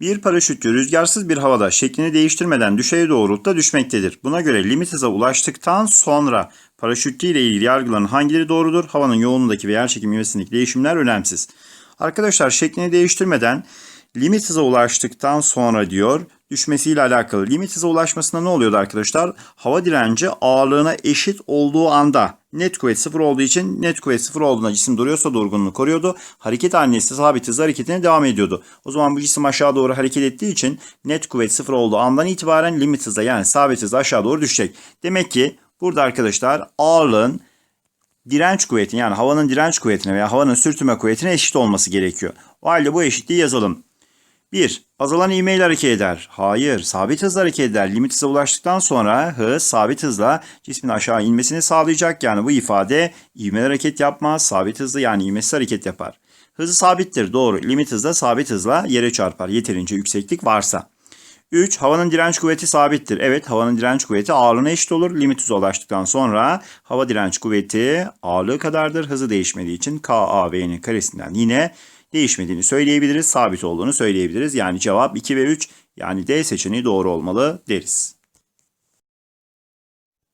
Bir paraşütçü rüzgarsız bir havada şeklini değiştirmeden düşey doğrultuda düşmektedir. Buna göre limit hıza ulaştıktan sonra paraşütçü ile ilgili yargıların hangileri doğrudur? Havanın yoğunluğundaki ve yerçekim ivmesindeki değişimler önemsiz. Arkadaşlar şeklini değiştirmeden limit hıza ulaştıktan sonra diyor düşmesiyle alakalı. Limit hıza ulaşmasında ne oluyordu arkadaşlar? Hava direnci ağırlığına eşit olduğu anda net kuvvet sıfır olduğu için net kuvvet sıfır olduğunda cisim duruyorsa durgunluğunu koruyordu. Hareket ise sabit hızla hareketine devam ediyordu. O zaman bu cisim aşağı doğru hareket ettiği için net kuvvet sıfır olduğu andan itibaren limit hızla yani sabit hızla aşağı doğru düşecek. Demek ki burada arkadaşlar ağırlığın direnç kuvvetin yani havanın direnç kuvvetine veya havanın sürtünme kuvvetine eşit olması gerekiyor. O halde bu eşitliği yazalım. 1. Azalan ivmeyle hareket eder. Hayır. Sabit hızla hareket eder. Limit hıza ulaştıktan sonra hız sabit hızla cismin aşağı inmesini sağlayacak. Yani bu ifade ivmeli hareket yapmaz. Sabit hızlı yani ivmesiz hareket yapar. Hızı sabittir. Doğru. Limit hızla sabit hızla yere çarpar. Yeterince yükseklik varsa. 3. Havanın direnç kuvveti sabittir. Evet havanın direnç kuvveti ağırlığına eşit olur. Limit hıza ulaştıktan sonra hava direnç kuvveti ağırlığı kadardır. Hızı değişmediği için K, A, V'nin karesinden yine değişmediğini söyleyebiliriz. Sabit olduğunu söyleyebiliriz. Yani cevap 2 ve 3 yani D seçeneği doğru olmalı deriz.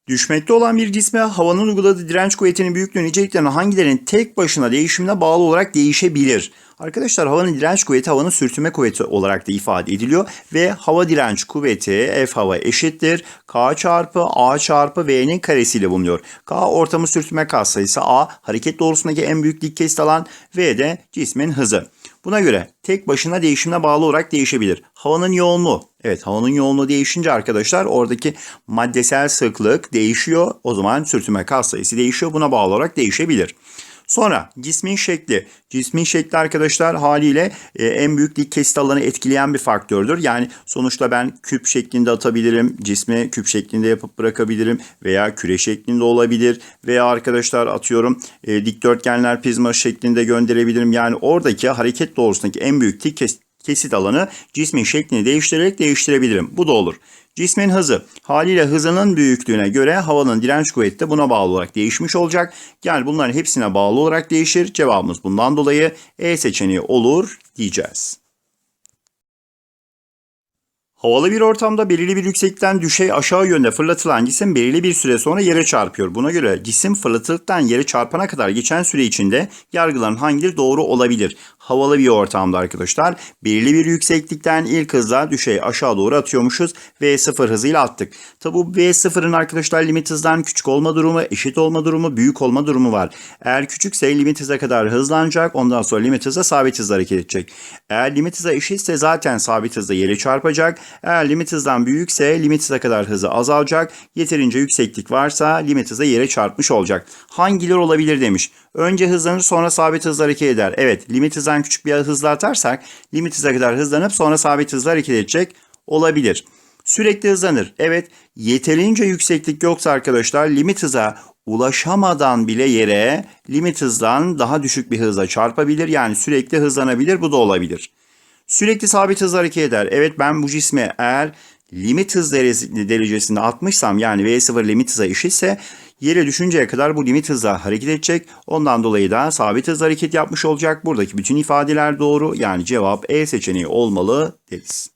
Düşmekte olan bir cisme havanın uyguladığı direnç kuvvetinin büyüklüğü niceliklerinin hangilerinin tek başına değişimine bağlı olarak değişebilir? Arkadaşlar havanın direnç kuvveti havanın sürtünme kuvveti olarak da ifade ediliyor ve hava direnç kuvveti F hava eşittir K çarpı A çarpı V'nin karesiyle bulunuyor. K ortamı sürtünme katsayısı A hareket doğrusundaki en büyük dik kesit alan V de cismin hızı. Buna göre tek başına değişimine bağlı olarak değişebilir. Havanın yoğunluğu. Evet havanın yoğunluğu değişince arkadaşlar oradaki maddesel sıklık değişiyor. O zaman sürtünme katsayısı değişiyor. Buna bağlı olarak değişebilir. Sonra cismin şekli. Cismin şekli arkadaşlar haliyle e, en büyük dik kesit alanı etkileyen bir faktördür. Yani sonuçta ben küp şeklinde atabilirim. Cismi küp şeklinde yapıp bırakabilirim. Veya küre şeklinde olabilir. Veya arkadaşlar atıyorum e, dikdörtgenler prizma şeklinde gönderebilirim. Yani oradaki hareket doğrusundaki en büyük dik kesit kesit alanı cismin şeklini değiştirerek değiştirebilirim. Bu da olur. Cismin hızı haliyle hızının büyüklüğüne göre havanın direnç kuvveti de buna bağlı olarak değişmiş olacak. Yani bunların hepsine bağlı olarak değişir. Cevabımız bundan dolayı E seçeneği olur diyeceğiz. Havalı bir ortamda belirli bir yükseklikten düşey aşağı yönde fırlatılan cisim belirli bir süre sonra yere çarpıyor. Buna göre cisim fırlatıldıktan yere çarpana kadar geçen süre içinde yargıların hangileri doğru olabilir? Havalı bir ortamda arkadaşlar belirli bir yükseklikten ilk hızla düşey aşağı doğru atıyormuşuz. V0 hızıyla attık. Tabi bu V0'ın arkadaşlar limit hızdan küçük olma durumu, eşit olma durumu, büyük olma durumu var. Eğer küçükse limit hıza kadar hızlanacak. Ondan sonra limit hıza sabit hızla hareket edecek. Eğer limit hıza eşitse zaten sabit hızla yere çarpacak. Eğer limit hızdan büyükse limit hıza kadar hızı azalacak. Yeterince yükseklik varsa limit hıza yere çarpmış olacak. Hangileri olabilir demiş. Önce hızlanır sonra sabit hızla hareket eder. Evet limit hızdan küçük bir hızla atarsak limit hıza kadar hızlanıp sonra sabit hızla hareket edecek olabilir. Sürekli hızlanır. Evet yeterince yükseklik yoksa arkadaşlar limit hıza ulaşamadan bile yere limit hızdan daha düşük bir hızla çarpabilir. Yani sürekli hızlanabilir bu da olabilir. Sürekli sabit hızla hareket eder. Evet ben bu cisme eğer limit hız derecesinde atmışsam yani V0 limit hıza eşitse yere düşünceye kadar bu limit hızla hareket edecek. Ondan dolayı da sabit hızla hareket yapmış olacak. Buradaki bütün ifadeler doğru. Yani cevap E seçeneği olmalı deriz.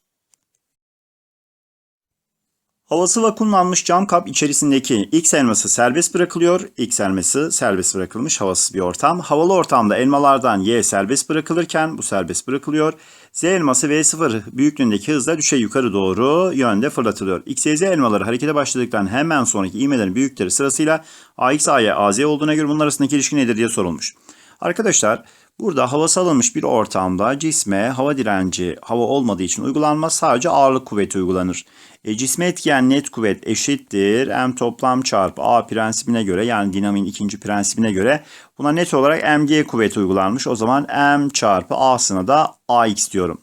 Havası vakumlanmış cam kap içerisindeki X elması serbest bırakılıyor. X elması serbest bırakılmış havasız bir ortam. Havalı ortamda elmalardan Y serbest bırakılırken bu serbest bırakılıyor. Z elması V0 büyüklüğündeki hızla düşey yukarı doğru yönde fırlatılıyor. X, Y, Z elmaları harekete başladıktan hemen sonraki ivmelerin büyükleri sırasıyla AX, AY, AZ olduğuna göre bunlar arasındaki ilişki nedir diye sorulmuş. Arkadaşlar burada havası alınmış bir ortamda cisme hava direnci hava olmadığı için uygulanmaz sadece ağırlık kuvveti uygulanır. E, cisme etkiyen net kuvvet eşittir m toplam çarpı a prensibine göre yani dinamiğin ikinci prensibine göre buna net olarak mg kuvveti uygulanmış. O zaman m çarpı a'sına da ax diyorum.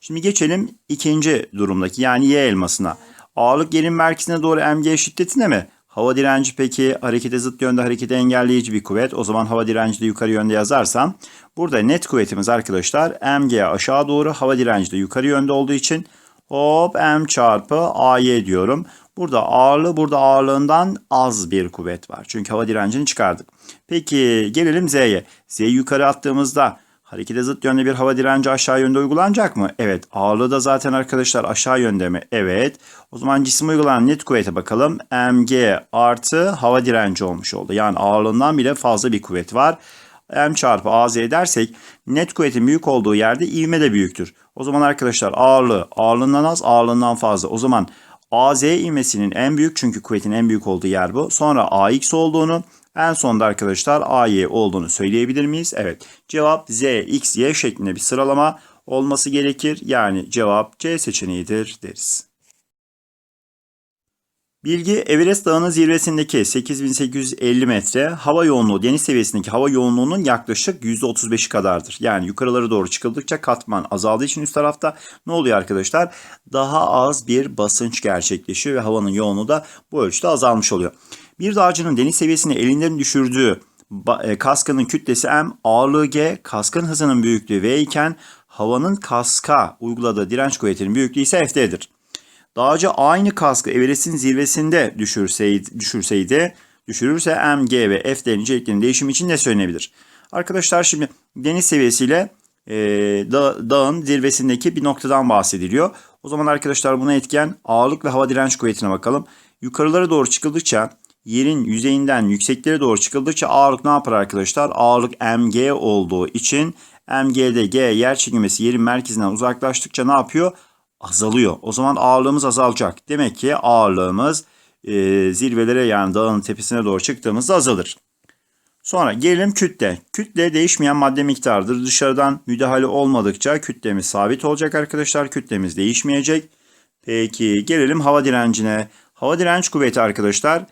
Şimdi geçelim ikinci durumdaki yani y elmasına. Ağırlık yerin merkezine doğru mg şiddetine mi? Hava direnci peki harekete zıt yönde hareketi engelleyici bir kuvvet. O zaman hava direnci de yukarı yönde yazarsam burada net kuvvetimiz arkadaşlar mg aşağı doğru hava direnci de yukarı yönde olduğu için hop m çarpı ay diyorum. Burada ağırlığı burada ağırlığından az bir kuvvet var. Çünkü hava direncini çıkardık. Peki gelelim z'ye. Z'yi yukarı attığımızda Harekete zıt yönde bir hava direnci aşağı yönde uygulanacak mı? Evet. Ağırlığı da zaten arkadaşlar aşağı yönde mi? Evet. O zaman cisim uygulanan net kuvvete bakalım. mg artı hava direnci olmuş oldu. Yani ağırlığından bile fazla bir kuvvet var. m çarpı az dersek net kuvvetin büyük olduğu yerde ivme de büyüktür. O zaman arkadaşlar ağırlığı ağırlığından az ağırlığından fazla. O zaman AZ ivmesinin en büyük çünkü kuvvetin en büyük olduğu yer bu. Sonra AX olduğunu en sonda arkadaşlar AY olduğunu söyleyebilir miyiz? Evet. Cevap Z, X, Y şeklinde bir sıralama olması gerekir. Yani cevap C seçeneğidir deriz. Bilgi Everest Dağı'nın zirvesindeki 8850 metre hava yoğunluğu deniz seviyesindeki hava yoğunluğunun yaklaşık %35'i kadardır. Yani yukarılara doğru çıkıldıkça katman azaldığı için üst tarafta ne oluyor arkadaşlar? Daha az bir basınç gerçekleşiyor ve havanın yoğunluğu da bu ölçüde azalmış oluyor. Bir dağcının deniz seviyesini elinden düşürdüğü e, kaskının kütlesi M, ağırlığı G, kaskın hızının büyüklüğü V iken havanın kaska uyguladığı direnç kuvvetinin büyüklüğü ise F'dedir. Dağcı aynı kaskı Everest'in zirvesinde düşürseydi, düşürseydi düşürürse M, G ve F dereceliklerinin değişimi için ne söylenebilir? Arkadaşlar şimdi deniz seviyesiyle e, da, dağın zirvesindeki bir noktadan bahsediliyor. O zaman arkadaşlar buna etken ağırlık ve hava direnç kuvvetine bakalım. Yukarılara doğru çıkıldıkça yerin yüzeyinden yükseklere doğru çıkıldıkça ağırlık ne yapar arkadaşlar? Ağırlık mg olduğu için mg'de g yer çekilmesi yerin merkezinden uzaklaştıkça ne yapıyor? Azalıyor. O zaman ağırlığımız azalacak. Demek ki ağırlığımız e, zirvelere yani dağın tepesine doğru çıktığımızda azalır. Sonra gelelim kütle. Kütle değişmeyen madde miktarıdır. Dışarıdan müdahale olmadıkça kütlemiz sabit olacak arkadaşlar. Kütlemiz değişmeyecek. Peki gelelim hava direncine. Hava direnç kuvveti arkadaşlar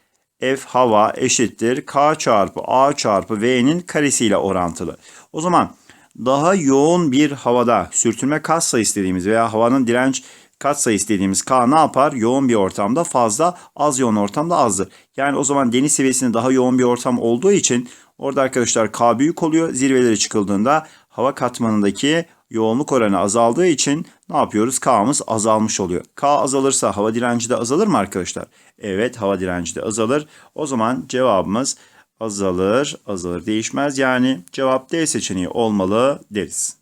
F hava eşittir K çarpı A çarpı V'nin karesiyle orantılı. O zaman daha yoğun bir havada sürtünme kat sayısı dediğimiz veya havanın direnç kat sayısı dediğimiz K ne yapar? Yoğun bir ortamda fazla, az yoğun ortamda azdır. Yani o zaman deniz seviyesinde daha yoğun bir ortam olduğu için orada arkadaşlar K büyük oluyor. Zirvelere çıkıldığında hava katmanındaki yoğunluk oranı azaldığı için ne yapıyoruz? K'mız azalmış oluyor. K azalırsa hava direnci de azalır mı arkadaşlar? Evet hava direnci de azalır. O zaman cevabımız azalır, azalır değişmez. Yani cevap D seçeneği olmalı deriz.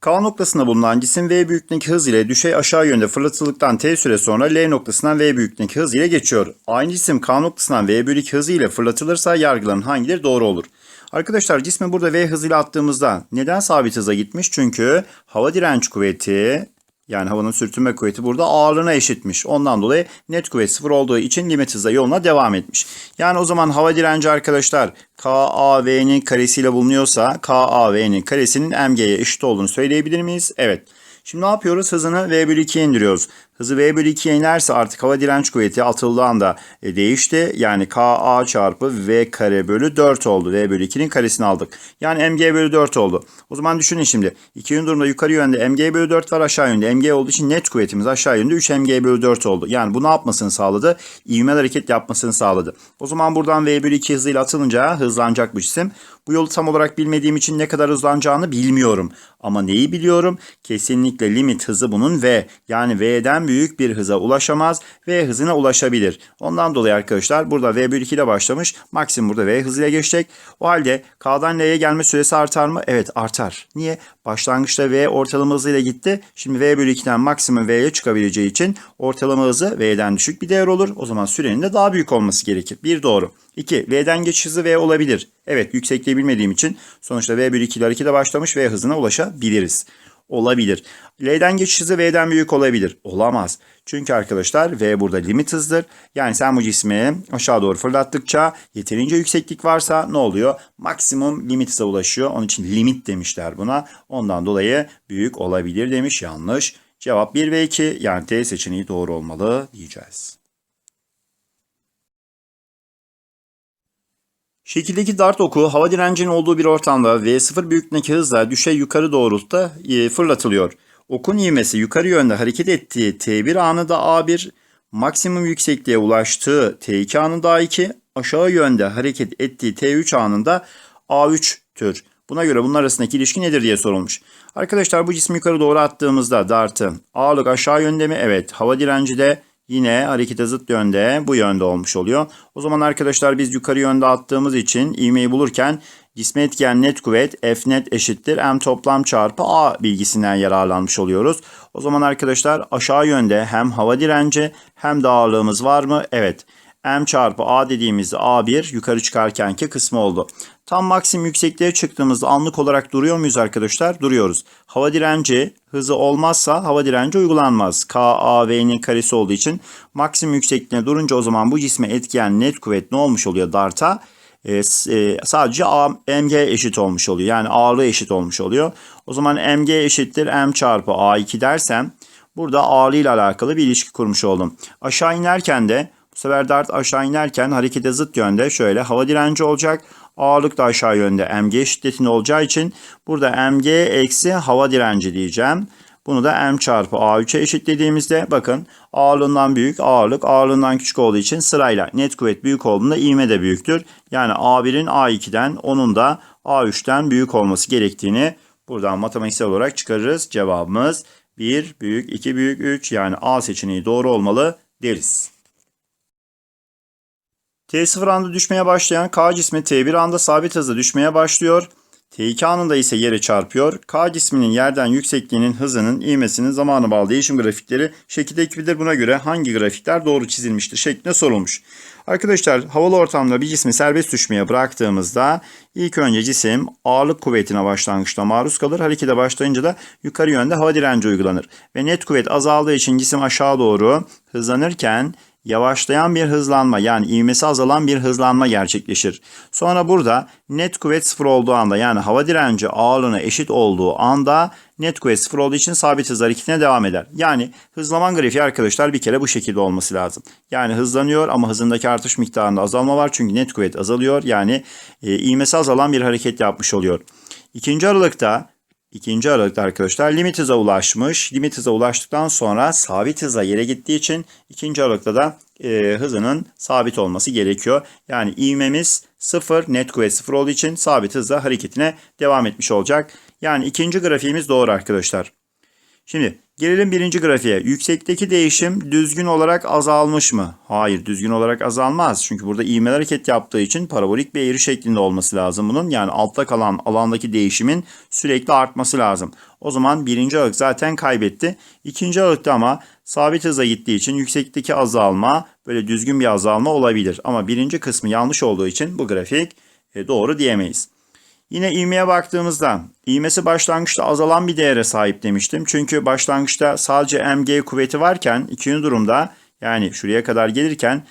K noktasında bulunan cisim V büyüklüğündeki hız ile düşey aşağı yönde fırlatıldıktan T süre sonra L noktasından V büyüklüğündeki hız ile geçiyor. Aynı cisim K noktasından V bölü 2 hızı ile fırlatılırsa yargıların hangileri doğru olur? Arkadaşlar cismi burada V hızıyla attığımızda neden sabit hıza gitmiş? Çünkü hava direnç kuvveti yani havanın sürtünme kuvveti burada ağırlığına eşitmiş. Ondan dolayı net kuvvet sıfır olduğu için limit hızla yoluna devam etmiş. Yani o zaman hava direnci arkadaşlar KAV'nin karesiyle bulunuyorsa KAV'nin karesinin MG'ye eşit olduğunu söyleyebilir miyiz? Evet. Şimdi ne yapıyoruz? Hızını V bölü 2'ye indiriyoruz. Hızı V bölü 2'ye inerse artık hava direnç kuvveti atıldığı anda e, değişti. Yani Ka çarpı V kare bölü 4 oldu. V bölü 2'nin karesini aldık. Yani Mg bölü 4 oldu. O zaman düşünün şimdi. İki yön durumda yukarı yönde Mg bölü 4 var aşağı yönde. Mg olduğu için net kuvvetimiz aşağı yönde 3 Mg bölü 4 oldu. Yani bu ne yapmasını sağladı? İvmeli hareket yapmasını sağladı. O zaman buradan V bölü 2 hızıyla atılınca hızlanacak bu cisim. Bu yolu tam olarak bilmediğim için ne kadar hızlanacağını bilmiyorum. Ama neyi biliyorum? Kesinlikle limit hızı bunun V. Yani V'den büyük bir hıza ulaşamaz. V hızına ulaşabilir. Ondan dolayı arkadaşlar burada V bölü 2 ile başlamış. Maksimum burada V hızıyla geçecek. O halde K'dan L'ye gelme süresi artar mı? Evet artar. Niye? Başlangıçta V ortalama hızıyla gitti. Şimdi V bölü 2'den maksimum V'ye çıkabileceği için ortalama hızı V'den düşük bir değer olur. O zaman sürenin de daha büyük olması gerekir. Bir doğru. 2. V'den geçiş hızı V olabilir. Evet yüksekliği bilmediğim için sonuçta V bölü 2 ile harekete başlamış V hızına ulaşabiliriz. Olabilir. L'den geçiş hızı V'den büyük olabilir. Olamaz. Çünkü arkadaşlar V burada limit hızdır. Yani sen bu cismi aşağı doğru fırlattıkça yeterince yükseklik varsa ne oluyor? Maksimum limit hıza ulaşıyor. Onun için limit demişler buna. Ondan dolayı büyük olabilir demiş. Yanlış. Cevap 1 ve 2 yani T seçeneği doğru olmalı diyeceğiz. Şekildeki dart oku hava direncinin olduğu bir ortamda V0 büyüklüğündeki hızla düşey yukarı doğrultuda e, fırlatılıyor. Okun ivmesi yukarı yönde hareket ettiği T1 anında A1, maksimum yüksekliğe ulaştığı T2 anında A2, aşağı yönde hareket ettiği T3 anında A3'tür. Buna göre bunlar arasındaki ilişki nedir diye sorulmuş. Arkadaşlar bu cismi yukarı doğru attığımızda dartı ağırlık aşağı yönde mi? Evet. Hava direnci de yine harekete zıt yönde bu yönde olmuş oluyor. O zaman arkadaşlar biz yukarı yönde attığımız için ivmeyi bulurken cisme etkileyen net kuvvet F net eşittir M toplam çarpı A bilgisinden yararlanmış oluyoruz. O zaman arkadaşlar aşağı yönde hem hava direnci hem de ağırlığımız var mı? Evet. M çarpı A dediğimizde A1 yukarı çıkarkenki kısmı oldu. Tam maksimum yüksekliğe çıktığımızda anlık olarak duruyor muyuz arkadaşlar? Duruyoruz. Hava direnci hızı olmazsa hava direnci uygulanmaz. K, A, V'nin karesi olduğu için maksimum yüksekliğine durunca o zaman bu cisme etkileyen net kuvvet ne olmuş oluyor darta? e, sadece A, mg eşit olmuş oluyor. Yani ağırlığı eşit olmuş oluyor. O zaman mg eşittir m çarpı a2 dersem burada ağırlığı ile alakalı bir ilişki kurmuş oldum. Aşağı inerken de sefer dart aşağı inerken harekete zıt yönde şöyle hava direnci olacak. Ağırlık da aşağı yönde mg şiddetinde olacağı için burada mg eksi hava direnci diyeceğim. Bunu da m çarpı a3'e eşitlediğimizde bakın ağırlığından büyük ağırlık ağırlığından küçük olduğu için sırayla net kuvvet büyük olduğunda ivme de büyüktür. Yani a1'in a2'den onun da a3'ten büyük olması gerektiğini buradan matematiksel olarak çıkarırız. Cevabımız 1 büyük 2 büyük 3 yani A seçeneği doğru olmalı deriz. T0 anda düşmeye başlayan K cismi T1 anda sabit hızla düşmeye başlıyor. T2 anında ise yere çarpıyor. K cisminin yerden yüksekliğinin hızının ivmesinin zamanı bağlı değişim grafikleri şekilde ekibilir. Buna göre hangi grafikler doğru çizilmiştir şeklinde sorulmuş. Arkadaşlar havalı ortamda bir cismi serbest düşmeye bıraktığımızda ilk önce cisim ağırlık kuvvetine başlangıçta maruz kalır. Harekete başlayınca da yukarı yönde hava direnci uygulanır. Ve net kuvvet azaldığı için cisim aşağı doğru hızlanırken yavaşlayan bir hızlanma yani ivmesi azalan bir hızlanma gerçekleşir. Sonra burada net kuvvet sıfır olduğu anda yani hava direnci ağırlığına eşit olduğu anda net kuvvet sıfır olduğu için sabit hız hareketine devam eder. Yani hızlaman grafiği arkadaşlar bir kere bu şekilde olması lazım. Yani hızlanıyor ama hızındaki artış miktarında azalma var çünkü net kuvvet azalıyor. Yani e, ivmesi azalan bir hareket yapmış oluyor. İkinci aralıkta İkinci aralıkta arkadaşlar limit hıza ulaşmış. Limit hıza ulaştıktan sonra sabit hıza yere gittiği için ikinci aralıkta da e, hızının sabit olması gerekiyor. Yani ivmemiz sıfır, net kuvvet sıfır olduğu için sabit hızla hareketine devam etmiş olacak. Yani ikinci grafiğimiz doğru arkadaşlar. Şimdi gelelim birinci grafiğe. Yüksekteki değişim düzgün olarak azalmış mı? Hayır düzgün olarak azalmaz. Çünkü burada ivmeli hareket yaptığı için parabolik bir eğri şeklinde olması lazım bunun. Yani altta kalan alandaki değişimin sürekli artması lazım. O zaman birinci aralık zaten kaybetti. İkinci aralıkta ama sabit hıza gittiği için yüksekteki azalma böyle düzgün bir azalma olabilir. Ama birinci kısmı yanlış olduğu için bu grafik e, doğru diyemeyiz. Yine ivmeye baktığımızda ivmesi başlangıçta azalan bir değere sahip demiştim. Çünkü başlangıçta sadece mg kuvveti varken ikinci durumda yani şuraya kadar gelirken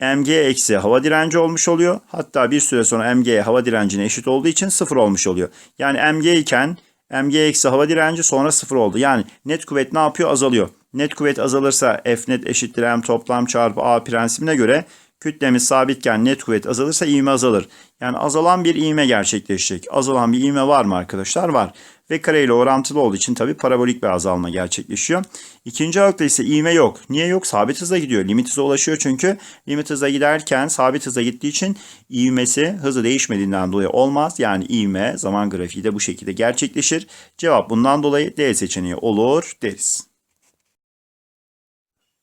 mg eksi hava direnci olmuş oluyor. Hatta bir süre sonra mg hava direncine eşit olduğu için sıfır olmuş oluyor. Yani mg iken mg eksi hava direnci sonra sıfır oldu. Yani net kuvvet ne yapıyor? Azalıyor. Net kuvvet azalırsa f net eşittir m toplam çarpı a prensibine göre kütlemiz sabitken net kuvvet azalırsa ivme azalır. Yani azalan bir ivme gerçekleşecek. Azalan bir ivme var mı arkadaşlar? Var. Ve kare ile orantılı olduğu için tabii parabolik bir azalma gerçekleşiyor. İkinci aralıkta ise ivme yok. Niye yok? Sabit hıza gidiyor. Limit hıza ulaşıyor çünkü. Limit hıza giderken sabit hıza gittiği için ivmesi hızı değişmediğinden dolayı olmaz. Yani ivme zaman grafiği de bu şekilde gerçekleşir. Cevap bundan dolayı D seçeneği olur deriz.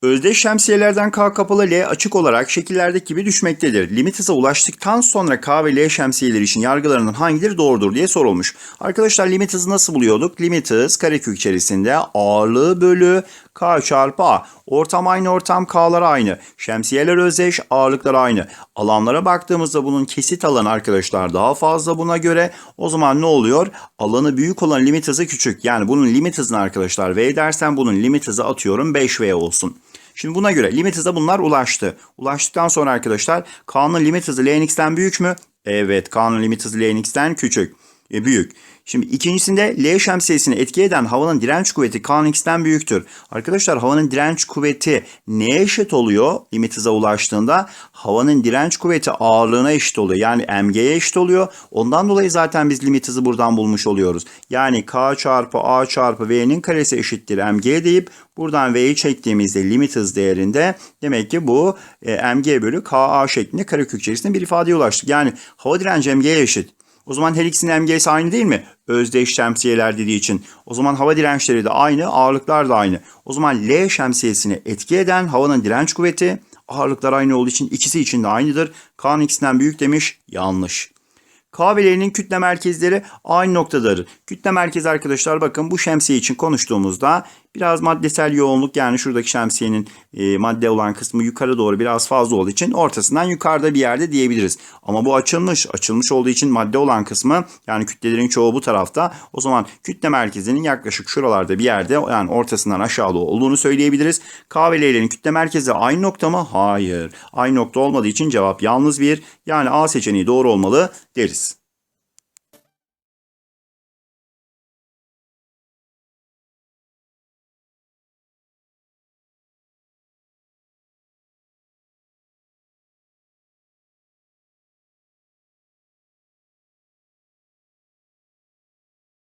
Özdeş şemsiyelerden K kapalı L açık olarak şekillerdeki gibi düşmektedir. Limit hıza ulaştıktan sonra K ve L şemsiyeleri için yargılarının hangileri doğrudur diye sorulmuş. Arkadaşlar limit hızı nasıl buluyorduk? Limit hız karekök içerisinde ağırlığı bölü K çarpı A. Ortam aynı ortam K'lar aynı. Şemsiyeler özdeş ağırlıklar aynı. Alanlara baktığımızda bunun kesit alanı arkadaşlar daha fazla buna göre. O zaman ne oluyor? Alanı büyük olan limit hızı küçük. Yani bunun limit hızını arkadaşlar V dersen bunun limit hızı atıyorum 5V olsun. Şimdi buna göre limit hıza bunlar ulaştı. Ulaştıktan sonra arkadaşlar K'nın limit hızı Lnx'ten büyük mü? Evet K'nın limit hızı Lnx'ten küçük. Büyük. Şimdi ikincisinde L şemsiyesini etki eden havanın direnç kuvveti Knx'ten büyüktür. Arkadaşlar havanın direnç kuvveti neye eşit oluyor limit hıza ulaştığında? Havanın direnç kuvveti ağırlığına eşit oluyor. Yani mg'ye eşit oluyor. Ondan dolayı zaten biz limit hızı buradan bulmuş oluyoruz. Yani k çarpı a çarpı v'nin karesi eşittir mg deyip buradan v'yi çektiğimizde limit hız değerinde demek ki bu e, mg bölü ka şeklinde karekök içerisinde bir ifadeye ulaştık. Yani hava direnci mg'ye eşit. O zaman her ikisinin MG'si aynı değil mi? Özdeş şemsiyeler dediği için. O zaman hava dirençleri de aynı, ağırlıklar da aynı. O zaman L şemsiyesini etki eden havanın direnç kuvveti, ağırlıklar aynı olduğu için ikisi için de aynıdır. K'nın ikisinden büyük demiş, yanlış. K ve L'nin kütle merkezleri aynı noktadadır. Kütle merkezi arkadaşlar bakın bu şemsiye için konuştuğumuzda biraz maddesel yoğunluk yani şuradaki şemsiyenin e, madde olan kısmı yukarı doğru biraz fazla olduğu için ortasından yukarıda bir yerde diyebiliriz. Ama bu açılmış. Açılmış olduğu için madde olan kısmı yani kütlelerin çoğu bu tarafta. O zaman kütle merkezinin yaklaşık şuralarda bir yerde yani ortasından aşağıda olduğunu söyleyebiliriz. K ve L'lerin kütle merkezi aynı nokta mı? Hayır. Aynı nokta olmadığı için cevap yalnız bir. Yani A seçeneği doğru olmalı deriz.